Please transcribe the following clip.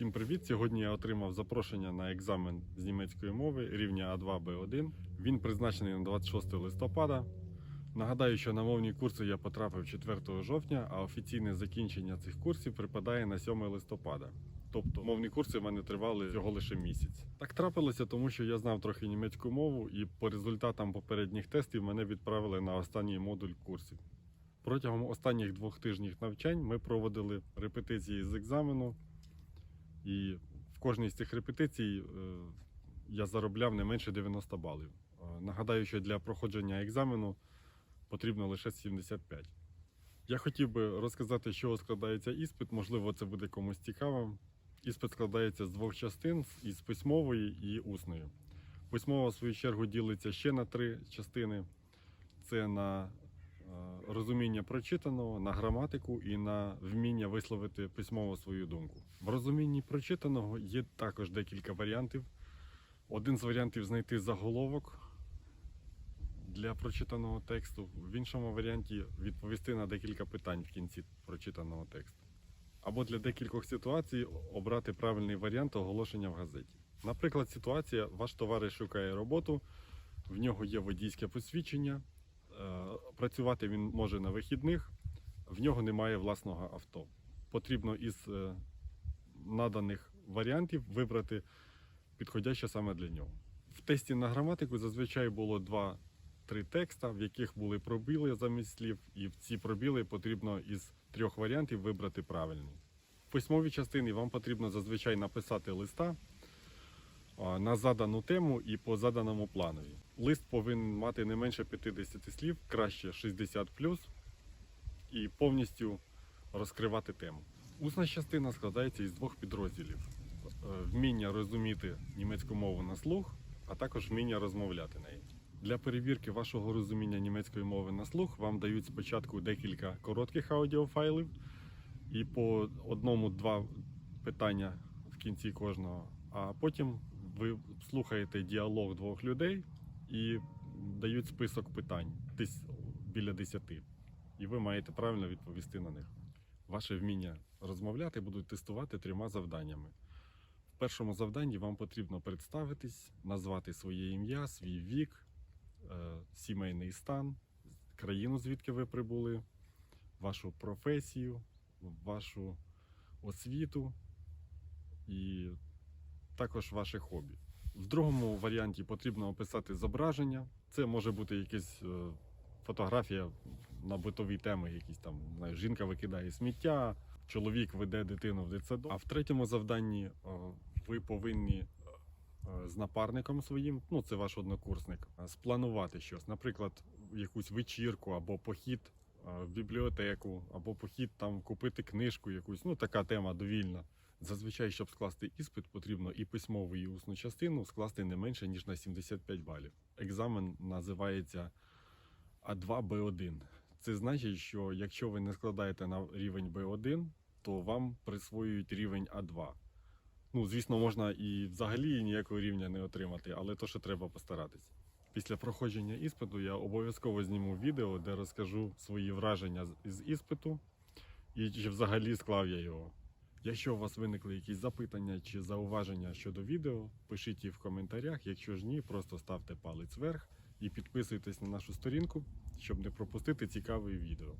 Всім привіт! Сьогодні я отримав запрошення на екзамен з німецької мови рівня А2 Б1. Він призначений на 26 листопада. Нагадаю, що на мовні курси я потрапив 4 жовтня, а офіційне закінчення цих курсів припадає на 7 листопада. Тобто мовні курси в мене тривали всього лише місяць. Так трапилося, тому що я знав трохи німецьку мову, і по результатам попередніх тестів мене відправили на останній модуль курсів. Протягом останніх двох тижнів навчань ми проводили репетиції з екзамену, і в кожній з цих репетицій е, я заробляв не менше 90 балів. Е, Нагадаю, що для проходження екзамену потрібно лише 75. Я хотів би розказати, з чого складається іспит. Можливо, це буде комусь цікаво. Іспит складається з двох частин: із письмової і усної. Письмова, в свою чергу, ділиться ще на три частини: це на розуміння прочитаного, на граматику і на вміння висловити письмово свою думку. В розумінні прочитаного є також декілька варіантів. Один з варіантів знайти заголовок для прочитаного тексту, в іншому варіанті відповісти на декілька питань в кінці прочитаного тексту. Або для декількох ситуацій обрати правильний варіант оголошення в газеті. Наприклад, ситуація: ваш товариш шукає роботу, в нього є водійське посвідчення, працювати він може на вихідних, в нього немає власного авто. Потрібно із е, наданих варіантів вибрати підходяще саме для нього. В тесті на граматику зазвичай було два-три текста, в яких були пробіли замість слів, і в ці пробіли потрібно із трьох варіантів вибрати правильний. В письмовій частині вам потрібно зазвичай написати листа на задану тему і по заданому планові. Лист повинен мати не менше 50 слів, краще 60 і повністю розкривати тему. Усна частина складається із двох підрозділів: Е, вміння розуміти німецьку мову на слух, а також вміння розмовляти нею. Для перевірки вашого розуміння німецької мови на слух вам дають спочатку декілька коротких аудіофайлів, і по одному-два питання в кінці кожного. А потім ви слухаєте діалог двох людей і дають список питань біля десяти. І ви маєте правильно відповісти на них. Ваше вміння розмовляти будуть тестувати трьома завданнями. В першому завданні вам потрібно представитись, назвати своє ім'я, свій вік, е, сімейний стан, країну, звідки ви прибули, вашу професію, вашу освіту і також ваше хобі. В другому варіанті потрібно описати зображення. Це може бути якась е, фотографія на битові теми, якісь там знаю, жінка викидає сміття, чоловік веде дитину в дитсадок. А в третьому завданні е, ви повинні е, з напарником своїм, ну це ваш однокурсник, спланувати щось, наприклад, якусь вечірку або похід в бібліотеку, або похід там купити книжку, якусь, ну така тема довільна. Зазвичай, щоб скласти іспит, потрібно і письмову, і усну частину скласти не менше ніж на 75 балів. Екзамен називається А2 Б1. Це значить, що якщо ви не складаєте на рівень Б1, то вам присвоюють рівень А2. Ну, звісно, можна і взагалі ніякого рівня не отримати, але то, що треба постаратись. Після проходження іспиту я обов'язково зніму відео, де розкажу свої враження з іспиту і чи взагалі склав я його. Якщо у вас виникли якісь запитання чи зауваження щодо відео, пишіть їх в коментарях. Якщо ж ні, просто ставте палець вверх і підписуйтесь на нашу сторінку, щоб не пропустити цікаві відео.